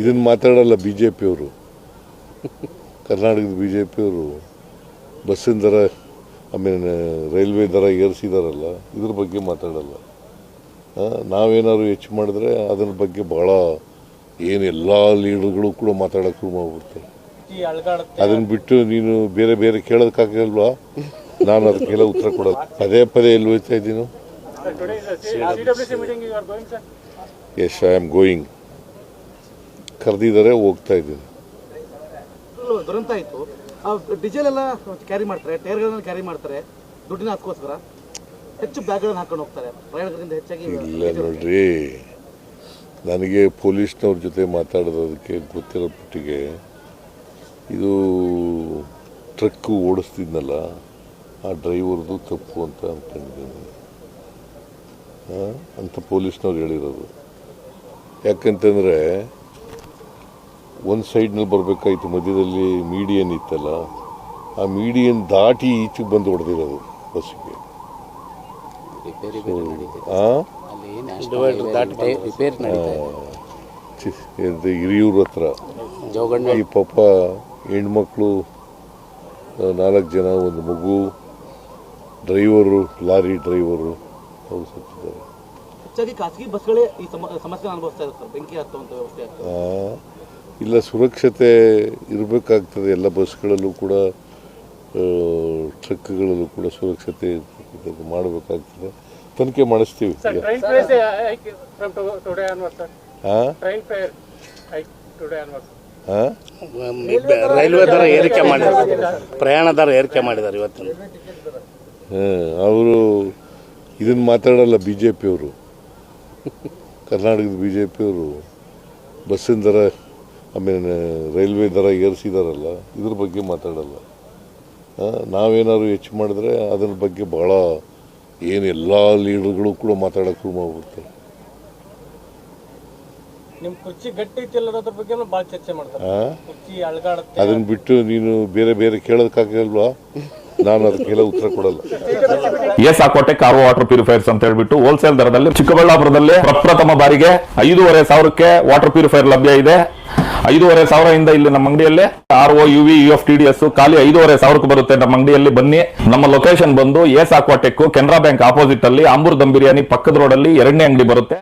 ಇದನ್ನು ಮಾತಾಡಲ್ಲ B J ಪಿಯವರು ಕರ್ನಾಟಕದ ಬಿ ಜೆ ಪಿಯವರು ಬಸ್ಸಿನ ದರ ಆಮೇಲೆ ರೈಲ್ವೆ ದರ ಏರಿಸಿದಾರಲ್ಲ ಇದ್ರ ಬಗ್ಗೆ ಮಾತಾಡಲ್ಲ. ನಾವೇನಾದ್ರು ಹೆಚ್ಚು ಮಾಡಿದ್ರೆ ಅದ್ರ ಬಗ್ಗೆ ಭಾಳ ಏನು ಎಲ್ಲ ಲೀಡರ್ಗಳು ಕೂಡ ಮಾತಾಡೋಕೆ ಶುರು ಮಾಡ್ಬಿಡ್ತಾರೆ. ಅದನ್ನು ಬಿಟ್ಟು ನೀನು ಬೇರೆ ಬೇರೆ ಕೇಳೋದಕ್ಕಾಗಲ್ವಾ ನಾನು ಅದಕ್ಕೆಲ್ಲ ಉತ್ತರ ಕೊಡೋದು. ಪದೇ ಪದೇ ಎಲ್ಲಿ ಹೋಗ್ತಾ ಇದ್ದೀನು? ಎಸ್ ಐ ಆಮ್ ಗೋಯಿಂಗ್ ಕರೆದಿದ್ದಾರೆ ಹೋಗ್ತಾ ಫುಲ್ಲು ದುರಂತ ಆಯಿತು. ಡೀಸೆಲ್ ಎಲ್ಲ ಕ್ಯಾರಿ ಮಾಡ್ತಾರೆ ಟೈರ್ಗಳನ್ನ ಕ್ಯಾರಿ ಮಾಡ್ತಾರೆ. ದುಡ್ಡಿನ ಅದಕ್ಕೋಸ್ಕರ ಹೆಚ್ಚು ಬ್ಯಾಗ್ಗಳನ್ನು ಹಾಕೊಂಡು ಹೋಗ್ತಾರೆ. ಪ್ರಯಾಣಿಕರಿಂದ ಹೆಚ್ಚಾಗಿ ಇಲ್ಲ ನೋಡ್ರಿ. ನನಗೆ ಪೊಲೀಸ್ನವ್ರ ಜೊತೆ ಮಾತಾಡೋದಕ್ಕೆ ಗೊತ್ತಿರೋ ಪಟ್ಟಿಗೆ ಇದು ಟ್ರಕ್ ಓಡಿಸ್ತಿದ್ನಲ್ಲ ಆ ಡ್ರೈವರ್ದು ತಪ್ಪು ಅಂತ ಅಂದ್ಕೊಂಡಿದ್ದೀನಿ ಅಂತ ಪೊಲೀಸ್ನವ್ರು ಹೇಳಿರೋದು. ಯಾಕಂತಂದರೆ ಒಂದು ಸೈಡ್ನಲ್ಲಿ ಬರಬೇಕಾಯ್ತು ಮಧ್ಯದಲ್ಲಿ ಮೀಡಿಯನ್ ಇತ್ತಲ್ಲ ಆ ಮೀಡಿಯನ್ ದಾಟಿ ಈಚೆಗೆ ಬಂದು ಹೊಡೆದಿರೋದು ಬಸ್ಸಿಗೆ. ಹಿರಿಯೂರ ಹತ್ರ. ಜೋಗಣ್ಣ ಈ ಪಾಪ ಹೆಣ್ಮಕ್ಳು ನಾಲ್ಕು ಜನ ಒಂದು ಮಗು ಡ್ರೈವರು ಲಾರಿ ಡ್ರೈವರು ಅವರು ಸತ್ತಿದ್ದಾರೆ. ಹೆಚ್ಚಾಗಿ ಖಾಸಗಿ ಬಸ್ಗಳೇ ಈ ಸಮಸ್ಯೆ ಅನುಭವಿಸ್ತಾ ಇದ್ದಾರೆ ಸರ್. ಬೆಂಕಿ ಹತ್ತುವಂಥ ವ್ಯವಸ್ಥೆ ಆ, ಇಲ್ಲ ಸುರಕ್ಷತೆ ಇರಬೇಕಾಗ್ತದೆ. ಎಲ್ಲ ಬಸ್ಗಳಲ್ಲೂ ಕೂಡ ಟ್ರಕ್ಗಳಲ್ಲೂ ಕೂಡ ಸುರಕ್ಷತೆ ಮಾಡಬೇಕಾಗ್ತದೆ. ತನಿಖೆ ಮಾಡಿಸ್ತೀವಿ. ರೈಲ್ವೆ ದರ ಏರಿಕೆ ಮಾಡಿದ್ದಾರೆ. ಪ್ರಯಾಣ ದರ ಏರಿಕೆ ಮಾಡಿದ್ದಾರೆ ಇವತ್ತಿನ. ಅವರು ಇದನ್ನು ಮಾತಾಡಲ್ಲ ಬಿ ಜೆ ಪಿಯವರು ಕರ್ನಾಟಕದ ಬಿ ಜೆ ಪಿಯವರು ಬಸ್ಸಿನ ದರ ಆಮೇಲೆ ರೈಲ್ವೆ ದರ ಏರಿಸಿದಾರಲ್ಲ ಇದ್ರ ಬಗ್ಗೆ ಮಾತಾಡಲ್ಲ. ನಾವೇನಾದ್ರು ಹೆಚ್ಚು ಮಾಡಿದ್ರೆ ಅದ್ರ ಬಗ್ಗೆ ಭಾಳ ಏನು ಎಲ್ಲ ಲೀಡರ್ಗಳು ಕೂಡ ಮಾತಾಡೋಕೆ ಶುರು ಮಾಡ್ಬಿಡ್ತಾರೆ. ಅದನ್ನ ಬಿಟ್ಟು ನೀನು ಬೇರೆ ಬೇರೆ ಕೇಳೋದಕ್ಕಾಗಲ್ವಾ ನಾನು ಅದಕ್ಕೆಲ್ಲ ಉತ್ತರ ಕೊಡಲ್ಲ. ಎಸ್ ಹಾಕೋಟೆ ಕಾರು ವಾಟರ್ ಪ್ಯೂರಿಫೈರ್ಸ್ ಅಂತ ಹೇಳ್ಬಿಟ್ಟು ಹೋಲ್ಸೇಲ್ ದರದಲ್ಲಿ ಚಿಕ್ಕಬಳ್ಳಾಪುರದಲ್ಲಿ ಪ್ರಪ್ರಥಮ ಬಾರಿಗೆ ಐದೂವರೆ ಸಾವಿರಕ್ಕೆ ವಾಟರ್ ಪ್ಯೂರಿಫೈರ್ ಲಭ್ಯ ಇದೆ. ಐದೂವರೆ ಸಾವಿರದಿಂದ ಇಲ್ಲಿ ನಮ್ಮ ಅಂಗಡಿಯಲ್ಲಿ R O U V U F T D S ಖಾಲಿ ಐದೂವರೆ ಸಾವಿರಕ್ಕೆ ಬರುತ್ತೆ ನಮ್ಮ ಅಂಗಡಿಯಲ್ಲಿ. ಬನ್ನಿ. ನಮ್ಮ ಲೊಕೇಶನ್ ಬಂದು S Aquatech Canara bank opposite ಅಲ್ಲಿ ಆಂಬೂರ್ ದಮ್ ಬಿರಿಯಾನಿ ಪಕ್ಕದ ರೋಡ್ ಅಲ್ಲಿ ಎರಡನೇ ಅಂಗಡಿ ಬರುತ್ತೆ.